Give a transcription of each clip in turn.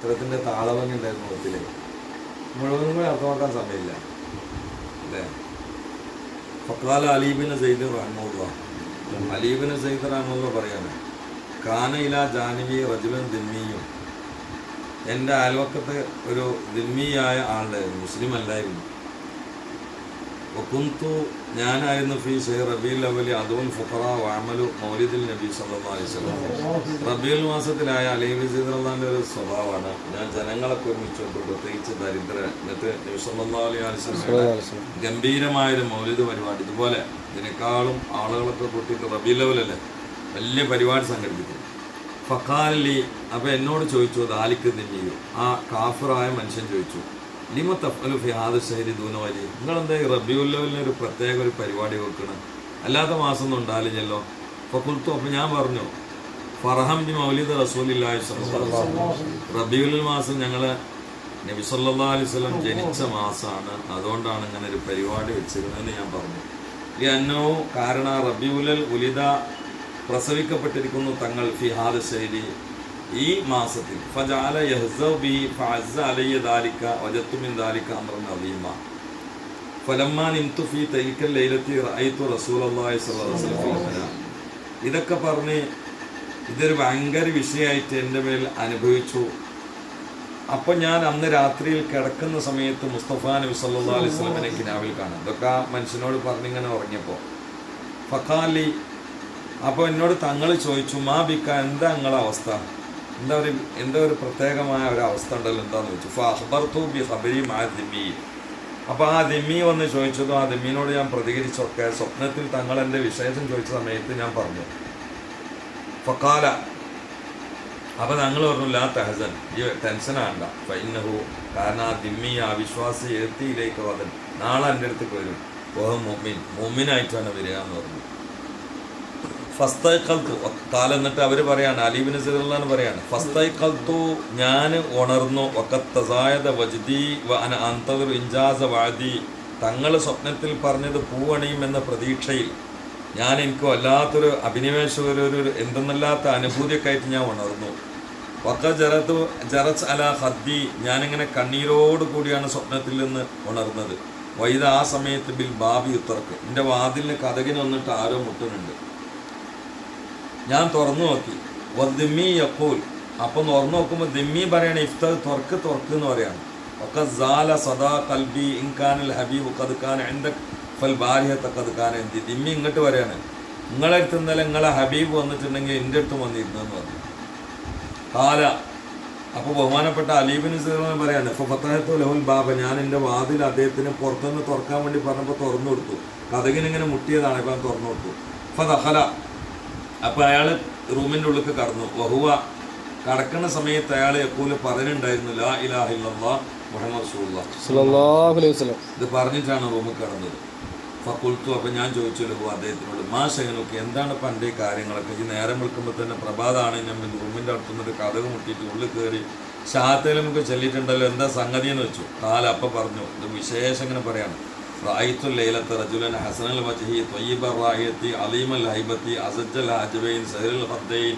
ഉത്തരത്തിന്റെ താളഭംഗി ഉണ്ടായിരുന്നു മുഖത്തിൽ മുഴുവനും കൂടി അർത്ഥമാക്കാൻ സമയമില്ല. അല്ലേ? ഫക്കാല അലീബിന് സെയ്ദ് റഹ്മുള്ള അലീബിന് സെയ്ദ് റഹ്മുള്ള പറയാണ് കാനയില ജാനവി റജുലൻ ദിമ്മിയും എന്റെ അയൽവക്കത്ത് ഒരു ദിമ്മിയായ ആളുണ്ടായിരുന്നു മുസ്ലിം അല്ലായിരുന്നു. വക്കുന്തു ഞാനായിരുന്നു ഫി ഷെയ് റബീൽ അവലി അതുൽ ഫുഖറ വാമലു മൗലിദിൽ നബി വസല്ലം റബീൽ മാസത്തിലായ അലൈഹി സീദർലാന്റെ ഒരു സ്വഭാവമാണ്. ഞാൻ ജനങ്ങളൊക്കെ ഒരുമിച്ച് കൊണ്ട് പ്രത്യേകിച്ച് ദരിദ്ര എന്നിട്ട് നബി സല്ലല്ലാഹു അലൈഹി വസല്ലം ഗംഭീരമായൊരു മൗലിദ് പരിപാടി. ഇതുപോലെ ഇതിനേക്കാളും ആളുകളൊക്കെ കൂട്ടിയിട്ട് റബീൽ ലെവലല്ലേ വലിയ പരിപാടി സംഘടിപ്പിക്കും ഫക്കാലി അപ്പോൾ എന്നോട് ചോദിച്ചു ദാലിക്ക് തിന്നിയോ ആ കാഫറായ മനുഷ്യൻ ചോദിച്ചു ലിമ തഫലു ഫിഹാദ് ഷഹരി ദൂനവലി നിങ്ങളെന്താ ഈ റബിയുല്ലവലിന് ഒരു പ്രത്യേക ഒരു പരിപാടി വെക്കണം? അല്ലാത്ത മാസം ഒന്നും ഉണ്ടാവില്ലല്ലോ. അപ്പോൾ കുൽത്തു അപ്പൊ ഞാൻ പറഞ്ഞു ഫർഹം ബി മൗലിദ് റസൂലില്ലാഹി റബിയുൽ മാസം ഞങ്ങൾ നബി സല്ലല്ലാഹു അലൈഹി വസല്ലം ജനിച്ച മാസമാണ് അതുകൊണ്ടാണ് ഇങ്ങനെ ഒരു പരിപാടി വെച്ചിരുന്നതെന്ന് ഞാൻ പറഞ്ഞു. ഈ അന്നോ കാരണം റബിയുലൽ ഉലിത പ്രസവിക്കപ്പെട്ടിരിക്കുന്നു തങ്ങൾ ഫിഹാദ് ശൈലി. ഈ മാസത്തിൽ. ഫജാല ലൈലത്തി റഅയ്തു അലൈഹി വസല്ലം ഇതൊക്കെ പറഞ്ഞ് ഇതൊരു ഭയങ്കര വിഷയമായിട്ട് എന്റെ മേൽ അനുഭവിച്ചു. അപ്പോൾ ഞാൻ അന്ന് രാത്രിയിൽ കിടക്കുന്ന സമയത്ത് മുസ്തഫ നബി സല്ലാ അലൈഹി സ്വലമിനെ കിനാവിൽ കാണാം ഇതൊക്കെ മനുഷ്യനോട് പറഞ്ഞിങ്ങനെ ഉറങ്ങിയപ്പോൾ ഫഖാലി അപ്പോൾ എന്നോട് തങ്ങൾ ചോദിച്ചു മാ ബിക്ക എന്താ നിങ്ങളെ അവസ്ഥ? എന്താ ഒരു എന്റെ ഒരു പ്രത്യേകമായ ഒരു അവസ്ഥ ഉണ്ടല്ലോ വെച്ചു. ചോദിച്ചു ഫ അഖ്ബർതു ബി ഖബരി മാ ദിമ്മി അപ്പോൾ ആ ദിമ്മി വന്ന് ചോദിച്ചതും ആ ദിമ്മീനോട് ഞാൻ പ്രതികരിച്ചൊക്കെ സ്വപ്നത്തിൽ തങ്ങൾ എന്റെ വിശേഷം ചോദിച്ച സമയത്ത് ഞാൻ പറഞ്ഞു. ഫക്കാല. അപ്പൊ തങ്ങൾ പറഞ്ഞു ലാ തെഹസൻ. ഈ ടെൻഷൻ ആണ്ട. ഫൈനഹു കാരണം ആ ദിമ്മി ആ വിശ്വാസി എത്തിയിലേക്ക് വതൻ നാളെ എന്റെ അടുത്തേക്ക് വരും. ഓഹ് മൊമ്മിൻ മൊമ്മിനായിട്ടാണ് വരിക എന്ന് പറഞ്ഞു. ഫസ്തൈ കൽത്തു കാലം എന്നിട്ട് അവർ പറയാണ് അലീബിന് സിറാന്ന് പറയാണ് ഫസ്തൈ കൽത്തു ഞാൻ ഉണർന്നു ഒക്കത്തസായത വജ്ദി അന അന്തർ വാദി തങ്ങൾ സ്വപ്നത്തിൽ പറഞ്ഞത് പൂവണിയും എന്ന പ്രതീക്ഷയിൽ. ഞാൻ എനിക്ക് വല്ലാത്തൊരു അഭിനിവേശം ഒരു എന്തെന്നല്ലാത്ത അനുഭൂതിയൊക്കെ ഞാൻ ഉണർന്നു. വക്ക ജറത്ത് ജറച്ച് അല ഹദ്ദി ഞാനിങ്ങനെ കണ്ണീരോട് കൂടിയാണ് സ്വപ്നത്തിൽ നിന്ന് ഉണർന്നത്. വൈദ ആ സമയത്ത് ബിൽ ബാബി ഉത്തർക്ക് എന്റെ വാതിലിന് കഥകിന് വന്നിട്ട് ആരോ മുട്ടുന്നുണ്ട്. ഞാൻ തുറന്നു നോക്കി. വദ്മി യക്കൂൽ അപ്പം തുറന്നു നോക്കുമ്പോൾ ദമ്മി പറയണേ ഇഫ്തർ തുറക്ക് തുറക്ക് എന്ന് പറയാണ്. ഒക്കെ സാല സദാ കൽബി ഇൻകാനിൽ ഹബീബ് കതുക്കാൻ എന്റെ ഫൽ ഭാര്യത്തെ കതുക്കാൻ എന്തി ദിമ്മി ഇങ്ങോട്ട് പറയാണ്. നിങ്ങളെ അടുത്ത് ഇന്നലെ നിങ്ങളെ ഹബീബ് വന്നിട്ടുണ്ടെങ്കിൽ എന്റെ അടുത്ത് വന്നിരുന്നു എന്ന് പറഞ്ഞു. കാല അപ്പോൾ ബഹുമാനപ്പെട്ട അലീബിന് സുഹൃത്തു പറയാണ് ഇപ്പോൾ ഫത്താഹത്തു ലഹുൽ ബാബ. ഞാൻ എന്റെ വാതിൽ അദ്ദേഹത്തിന് പുറത്തുനിന്ന് തുറക്കാൻ വേണ്ടി പറഞ്ഞപ്പോൾ തുറന്നു കൊടുത്തു. കഥകിനിങ്ങനെ മുട്ടിയതാണ് ഇപ്പം തുറന്നു കൊടുത്തു. അപ്പോൾ ദഹല അപ്പോൾ അയാൾ റൂമിന്റെ ഉള്ളിൽ കടന്നു. വഹുവ കടക്കുന്ന സമയത്ത് അയാൾ എപ്പോഴും പറയുന്നുണ്ടായിരുന്നു ലാ ഇലാഹ ഇല്ലല്ലാ മുഹമ്മദ് വസല്ലം. ഇത് പറഞ്ഞിട്ടാണ് റൂമിൽ കടന്നത്. ഫക്കുൽത്തു അപ്പം ഞാൻ ചോദിച്ചു ലഹു അദ്ദേഹത്തിനോട് മാ ശൈനൊക്കെ എന്താണ് ഇപ്പം എന്റെ കാര്യങ്ങളൊക്കെ? ഈ നേരം വിളിക്കുമ്പോൾ തന്നെ പ്രഭാതമാണ് ഞാൻ റൂമിന്റെ അടുത്തുനിന്നൊരു കഥക് മുട്ടിയിട്ട് ഉള്ളിൽ കയറി ഷാത്തേലും ഒക്കെ ചെല്ലിയിട്ടുണ്ടല്ലോ എന്താ സംഗതി എന്ന് വെച്ചു കാലപ്പം പറഞ്ഞു ഇത് വിശേഷം ഇങ്ങനെ പറയാണ്. റായിത്തുൽ الليلة റജുലൻ ഹസനൽ വജഹി طيب റായത്തി عظيم الهيبة അസജ്ജൽ ഹാജബൈൻ സഹറുൽ الخدين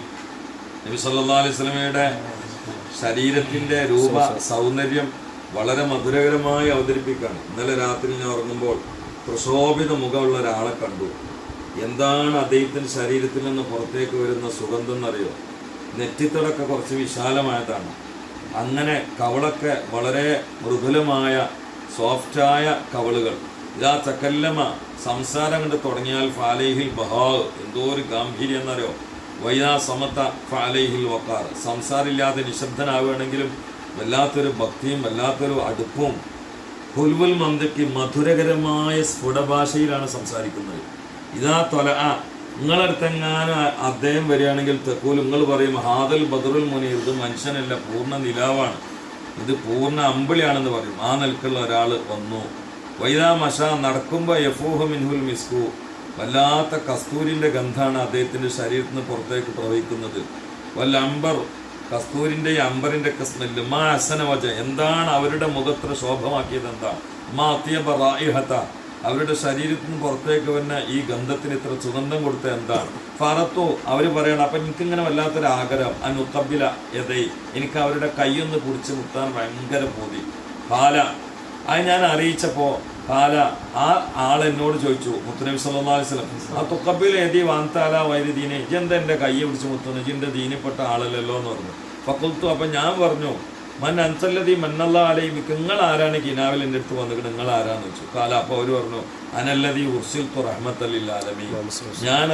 നബി സല്ലല്ലാഹു അലൈഹി വസല്ലമയുടെ ശരീരത്തിന്റെ രൂപ സൗന്ദര്യം വളരെ മധുരകരമായി അവതരിപ്പിക്കുകയാണ്. ഇന്നലെ രാത്രി ഞാൻ ഉറങ്ങുമ്പോൾ പ്രശോഭിത മുഖമുള്ള ഒരാളെ കണ്ടു. എന്താണ് അദ്ദേഹത്തിന്റെ ശരീരത്തിൽ നിന്ന് പുറത്തേക്ക് വരുന്ന സുഗന്ധം എന്നറിയോ? നെറ്റിത്തടൊക്കെ കുറച്ച് വിശാലമായതാണ്. അങ്ങനെ കവളൊക്കെ വളരെ മൃദുലമായ സോഫ്റ്റായ കവളുകൾ. ഇതാ ചക്കല്ലമ സംസാരം കണ്ട് തുടങ്ങിയാൽ ഫാലേഹിൽ ബഹാവ് എന്തോ ഒരു ഗാംഭീര്യം എന്നറിയോ? വൈദാ സമത്ത ഫാലേഹിൽ വക്കാർ സംസാരമില്ലാതെ നിശബ്ദനാവുകയാണെങ്കിലും വല്ലാത്തൊരു ഭക്തിയും വല്ലാത്തൊരു അടുപ്പും. ഹുൽവുൽ മന്ദയ്ക്ക് മധുരകരമായ സ്ഫുടഭാഷയിലാണ് സംസാരിക്കുന്നത്. ഇതാ തൊല ആ നിങ്ങളടുത്തെങ്ങാനും അദ്ദേഹം വരികയാണെങ്കിൽ തെക്കൂൽ നിങ്ങൾ പറയും ഹാദൽ ബദറുൽ മുനീർ ഇത് മനുഷ്യനല്ല പൂർണ നിലാവാണ്. ഇത് പൂർണ അമ്പിളിയാണെന്ന് പറയും. ആ നിലക്കുള്ള ഒരാൾ വന്നു. വൈദാ മഷ നടക്കുമ്പോൾ യഫൂഹ മിൻഹുൽ മിസ്കു. വല്ലാത്ത കസ്തൂരിന്റെ ഗന്ധമാണ് അദ്ദേഹത്തിന്റെ ശരീരത്തിന് പുറത്തേക്ക് പ്രവഹിക്കുന്നത്. വല്ല അമ്പർ കസ്തൂരിന്റെ അമ്പറിന്റെ ഒക്കെ സ്മെല്ല് മാ അസന വജ എന്താണ് അവരുടെ മുഖത്ര ശോഭമാക്കിയത് എന്താ? മാ അത്യബ റായിഹത അവരുടെ ശരീരത്തിന് പുറത്തേക്ക് വന്ന ഈ ഗന്ധത്തിന് ഇത്ര സുഗന്ധം കൊടുത്ത എന്താണ് ഫറത്തു അവർ പറയണം അപ്പം എനിക്കിങ്ങനെ വല്ലാത്തൊരു ആഗ്രഹം അനുത്തബില എതൈ എനിക്ക് അവരുടെ കൈയൊന്ന് പിടിച്ച് മുത്താൻ ഭയങ്കര പൂതി. കാല അത് ഞാൻ അറിയിച്ചപ്പോൾ പാല ആ ആൾ എന്നോട് ചോദിച്ചു മുത്തനബി അലൈഹി വസല്ലം ആ തുക്കബിൽ ഏതി വാന്താല വൈദ്യദീനെ ഇജെന്താ എന്റെ കൈ പിടിച്ച് മുത്തുന്നു ഇജിന്റെ ദീനിപ്പെട്ട ആളല്ലല്ലോ എന്ന് പറഞ്ഞു. ഫക്കുൽത്തു അപ്പം ഞാൻ പറഞ്ഞു മൻ അൻസല്ലതി മന്നല്ല അലൈമി നിങ്ങൾ ആരാണ് കിനാവിൽ എന്റെ അടുത്ത് വന്നിട്ട് നിങ്ങൾ ആരാന്ന് വെച്ചു കാല അപ്പോൾ അവർ പറഞ്ഞു അനല്ലതി ഉർസിൽ തു ആലമി ഞാൻ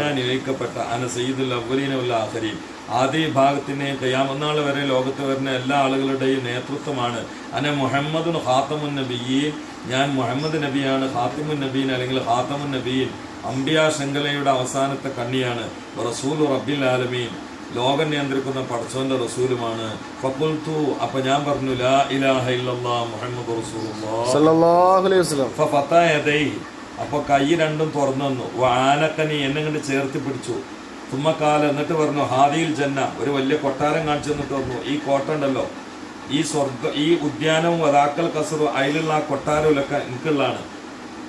ഞാൻ നിയോഗിക്കപ്പെട്ട അന സയ്യിദുൽ അവലീന ഉള്ള ആഹരി ആദ്യ ഭാഗത്തിന് കയ്യാമന്നാൾ വരെ ലോകത്ത് വരുന്ന എല്ലാ ആളുകളുടെയും നേതൃത്വമാണ് അന മുഹമ്മദുൻ ഖാത്തമുൻ നബിയീൻ. ഞാൻ മുഹമ്മദ് നബിയാണ് ഖാത്തിമുൻ നബീൻ അല്ലെങ്കിൽ ഖാത്തമുൻ നബീൻ. അംബിയ ശൃംഖലയുടെ അവസാനത്തെ കണ്ണിയാണ്. റസൂൽ റബ്ബിൽ ആലമീൻ. ലോകം നിയന്ത്രിക്കുന്ന പടച്ചോന്റെ റസൂലുമാണ്. ഫക്കുൽത്തു അപ്പൊ ഞാൻ പറഞ്ഞു ലാ ഇലാഹ ഇല്ലല്ലാ മുഹമ്മദ് റസൂലുള്ളാഹ് അപ്പൊ കൈ രണ്ടും തുറന്നു വന്നു ആനക്കനി എന്നെ കണ്ട് ചേർത്തി പിടിച്ചു. തുമ്മക്കാല എന്നിട്ട് പറഞ്ഞു ഹാദിയിൽ ജന്ന. ഒരു വലിയ കൊട്ടാരം കാണിച്ചു എന്നിട്ട് പറഞ്ഞു ഈ കോട്ട ഉണ്ടല്ലോ. ഈ സ്വർഗ ഈ ഉദ്യാനവും വതാക്കൽ കസറും അതിലുള്ള ആ കൊട്ടാരവും എനിക്കുള്ളതാണ്.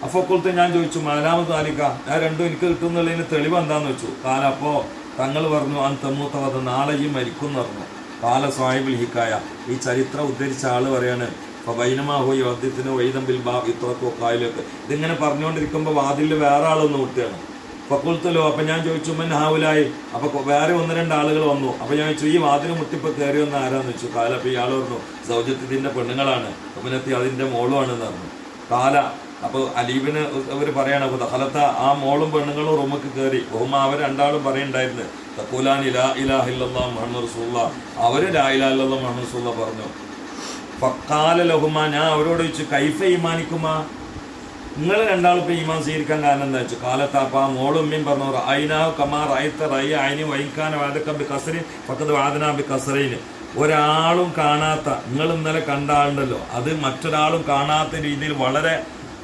അപ്പൊ കൊളുത്ത് ഞാൻ ചോദിച്ചു മാലാമത് താലിക്ക ഞാൻ രണ്ടും എനിക്ക് കിട്ടുന്നുള്ളതിന് തെളിവ് എന്താന്ന് വെച്ചു. കാല അപ്പോ തങ്ങൾ പറഞ്ഞു അൻ തമ്മൂത്തവത് നാളെയും മരിക്കും പറഞ്ഞു. പാല സ്വാഹിബുൽ ഹിക്കായ ഈ ചരിത്രം ഉദ്ധരിച്ച ആൾ പറയാണ് അപ്പോൾ വൈനമാഹോ ഈ വദ്യത്തിന് ബാ ഇത്രക്കോ കായലൊക്കെ ഇതിങ്ങനെ പറഞ്ഞുകൊണ്ടിരിക്കുമ്പോൾ വാതിലിൽ വേറെ ആളൊന്ന് മുട്ടുകയാണ് ഫക്കുൽത്തലോ അപ്പൊ ഞാൻ ചോദിച്ചു മൻ ഹാവുലായി? അപ്പൊ വേറെ ഒന്ന് രണ്ട് ആളുകൾ വന്നു. അപ്പൊ ഞാൻ ചോദിച്ചു ഈ വാതിൽ മുട്ടിപ്പോ കയറി വന്ന ആരാന്ന്? വെച്ചു കാല അപ്പോൾ ഇയാൾ പറഞ്ഞു സൗജത്യത്തിന്റെ പെണ്ണുങ്ങളാണ്. അപ്പനത്തി അതിന്റെ മോളുമാണെന്ന് പറഞ്ഞു. കാല അപ്പൊ അലീബിന് അവർ പറയാണ് അപ്പോൾ ഹലത്ത ആ മോളും പെണ്ണുങ്ങളും റൂമക്ക് കയറി ബഹുമ അവർ രണ്ടാളും പറയുണ്ടായിരുന്നു. തക്കൂലാൻ ഇലാ ഇലാഹ ഇല്ലല്ലാ മുഹമ്മദ് റസൂല്ല അവർ ലാ ഇലാഹ ഇല്ലല്ലാ മുഹമ്മദ് റസൂല്ല പറഞ്ഞു. ഫക്കാല ലഹുമ ഞാൻ അവരോട് ചോദിച്ചു കൈഫ ഈമാനിക്കുമാ? നിങ്ങൾ രണ്ടാളും ഇപ്പൊ ഈമാൻ സ്വീകരിക്കാൻ കാരണം എന്താ വെച്ചു മോളും ഉമ്മയും പറഞ്ഞു ഐനാഹു കമാർ ഐത്ത റൈ ഐനി വൈക്കാൻ വാദക്കമ്പി കസറി പക്കത്ത് വാദനാമ്പി കസറയിന് ഒരാളും കാണാത്ത നിങ്ങൾ ഇന്നലെ കണ്ട ആളുണ്ടല്ലോ അത് മറ്റൊരാളും കാണാത്ത രീതിയിൽ വളരെ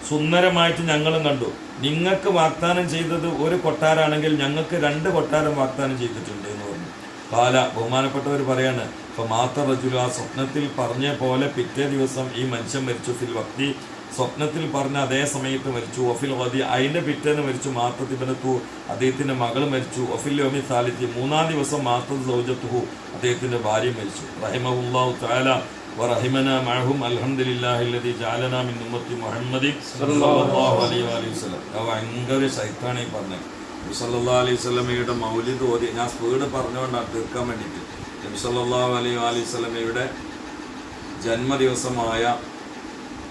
സുന്ദരമായിട്ട് ഞങ്ങളും കണ്ടു. നിങ്ങൾക്ക് വാഗ്ദാനം ചെയ്തത് ഒരു കൊട്ടാരാണെങ്കിൽ ഞങ്ങൾക്ക് രണ്ട് കൊട്ടാരം വാഗ്ദാനം ചെയ്തിട്ടുണ്ട് എന്ന് പറഞ്ഞു. പാല ബഹുമാനപ്പെട്ടവർ പറയാണ് ഇപ്പൊ മാത്ര റജു ആ സ്വപ്നത്തിൽ പറഞ്ഞ പോലെ പിറ്റേ ദിവസം ഈ മനുഷ്യൻ മരിച്ചു. ഫിൽ വക്തി സ്വപ്നത്തിൽ പറഞ്ഞ അതേ സമയത്ത് മരിച്ചു. ഒഫിൽ വതി അതിന്റെ പിറ്റേന്ന് മരിച്ചു. മാത്തത്തിബനത്തു അദ്ദേഹത്തിന്റെ മകൾ മരിച്ചു. ഒഫിൽ യോമി സാലിത്തി മൂന്നാം ദിവസം മാത്തത് സൗജത്തുഹു അദ്ദേഹത്തിന്റെ ഭാര്യ മരിച്ചു. റഹിമഹുല്ലാഹു തആല ورحمنا معهم الحمد لله الذي جعلنا من أمة محمد صلى الله عليه وآله وسلم അത് ഭയങ്കര ശൈത്താണ് ഈ പറഞ്ഞത് നബി സല്ലല്ലാഹു അലൈഹി വസല്ലമയുടെ മൗലിദ് ഓതി ഞാൻ സ്പീഡ് പറഞ്ഞുകൊണ്ടാണ് തീർക്കാൻ വേണ്ടിയിട്ട് നബി സല്ലല്ലാഹു അലൈഹി അലൈഹി വസല്ലമയുടെ ജന്മദിവസമായ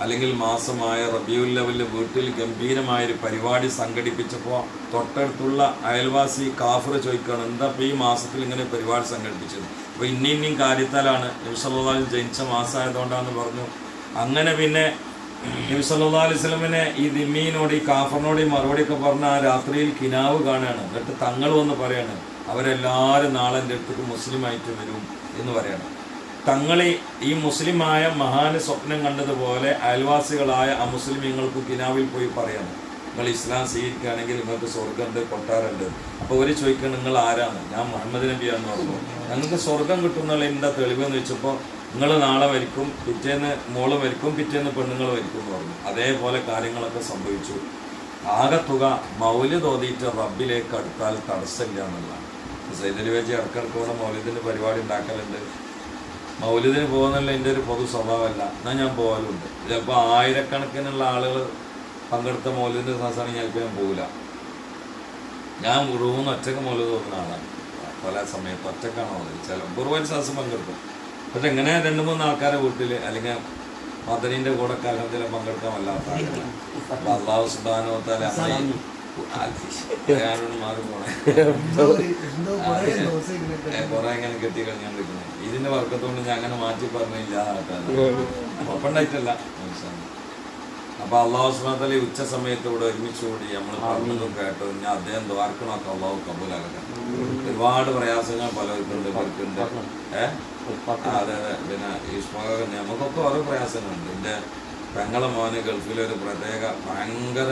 അല്ലെങ്കിൽ മാസമായ റബിയുൽ ലെവലിൽ വീട്ടിൽ ഗംഭീരമായ ഒരു പരിപാടി സംഘടിപ്പിച്ചപ്പോൾ തൊട്ടടുത്തുള്ള അയൽവാസി കാഫർ ചോദിക്കുകയാണ് എന്താ ഇപ്പോൾ ഈ മാസത്തിൽ ഇങ്ങനെ പരിപാടി സംഘടിപ്പിച്ചത് അപ്പോൾ ഇന്ന ഇന്നീം കാര്യത്താലാണ് നബിസല്ലാഹു ജനിച്ച മാസമായതുകൊണ്ടാണെന്ന് പറഞ്ഞു. അങ്ങനെ പിന്നെ നബിസല്ലാ അലൈഹി സ്വലമിനെ ഈ ദിമ്മീനോട് ഈ കാഫറിനോട് ഈ മറുപടിയൊക്കെ പറഞ്ഞ ആ രാത്രിയിൽ കിനാവ് കാണുകയാണ്. എന്നിട്ട് തങ്ങൾ വന്ന് പറയാണ് അവരെല്ലാവരും നാളെ എന്റെ അടുത്തേക്ക് മുസ്ലിമായിട്ട് വരും എന്ന് പറയണം. തങ്ങൾ ഈ മുസ്ലിമായ മഹാന് സ്വപ്നം കണ്ടതുപോലെ അയൽവാസികളായ ആ മുസ്ലിം നിങ്ങൾക്ക് കിനാവിൽ പോയി പറയണം. നിങ്ങൾ ഇസ്ലാം സ്വീകരിക്കുകയാണെങ്കിൽ നിങ്ങൾക്ക് സ്വർഗമുണ്ട് കൊട്ടാറുണ്ട് അപ്പോൾ ഒരു ചോദിക്കുന്നത് നിങ്ങൾ ആരാണ്? ഞാൻ മുഹമ്മദ് നബിയാന്ന് പറഞ്ഞു. ഞങ്ങൾക്ക് സ്വർഗം കിട്ടുന്നുള്ള എന്താ തെളിവെന്ന് വെച്ചപ്പോൾ നിങ്ങൾ നാളെ വരിക്കും പിറ്റേന്ന് മോൾ വരിക്കും പിറ്റേന്ന് പെണ്ണുങ്ങൾ വരിക്കും എന്ന് പറഞ്ഞു. അതേപോലെ കാര്യങ്ങളൊക്കെ സംഭവിച്ചു. ആകെ തുക മൗല്യ തോതിയിട്ട് റബ്ബിലേക്ക് അടുത്താൽ തടസ്സമില്ല എന്നുള്ളതാണ്. സൈദലി വെച്ച് ഇടക്കിടക്കോടെ മൗല്യത്തിന്റെ പരിപാടി ഉണ്ടാക്കലുണ്ട്. മൗലിദിന് പോകുന്നുള്ള എന്റെ ഒരു പൊതു സ്വഭാവമല്ല. എന്നാൽ ഞാൻ പോകലുണ്ട് ചിലപ്പോൾ ആയിരക്കണക്കിനുള്ള ആളുകൾ പങ്കെടുത്ത മൗലിദിന്റെ ക്ലാസ്സാണ് ചിലപ്പോൾ ഞാൻ പോകില്ല ഞാൻ റൂമിന്ന് ഒറ്റയ്ക്ക് മൗലിദ് തോന്നുന്ന ആളാണ്. പല സമയത്ത് ഒറ്റക്കാണ് മൗലിദ് ചില ഒരുപാട് ക്ലാസ് പങ്കെടുക്കും. പക്ഷെ എങ്ങനെ രണ്ട് മൂന്ന് ആൾക്കാരെ വീട്ടിൽ അല്ലെങ്കിൽ മദനീന്റെ കൂടെ കലഹത്തിൽ പങ്കെടുക്കാൻ വല്ലാത്ത ആളുകളാണ് പോണേ. കുറെ ഇങ്ങനെ കെട്ടി കഴിഞ്ഞോണ്ടിരിക്കുന്നത് ഇതിന്റെ വർക്കത്തോണ്ട് ഞാൻ അങ്ങനെ മാറ്റി പറഞ്ഞില്ല കുഴപ്പമുണ്ടായിട്ടല്ല അപ്പൊ അള്ളാഹു ഈ ഉച്ച സമയത്ത് ഇവിടെ ഒരുമിച്ച് കൂടി നമ്മൾ പറഞ്ഞതും കേട്ടു ഞാൻ അദ്ദേഹം ദ്വാർക്കണമൊക്കെ അള്ളാഹു കബൂലാകട്ടെ ഒരുപാട് പ്രയാസങ്ങൾ പലർക്കുണ്ട് പലർക്കുണ്ട് ഏഹ് അതെ അതെ. പിന്നെ ഈ നമുക്കൊക്കെ ഓരോ പ്രയാസങ്ങളുണ്ട്. എന്റെ പെങ്ങളെ മോന് ഗൾഫിലൊരു പ്രത്യേക ഭയങ്കര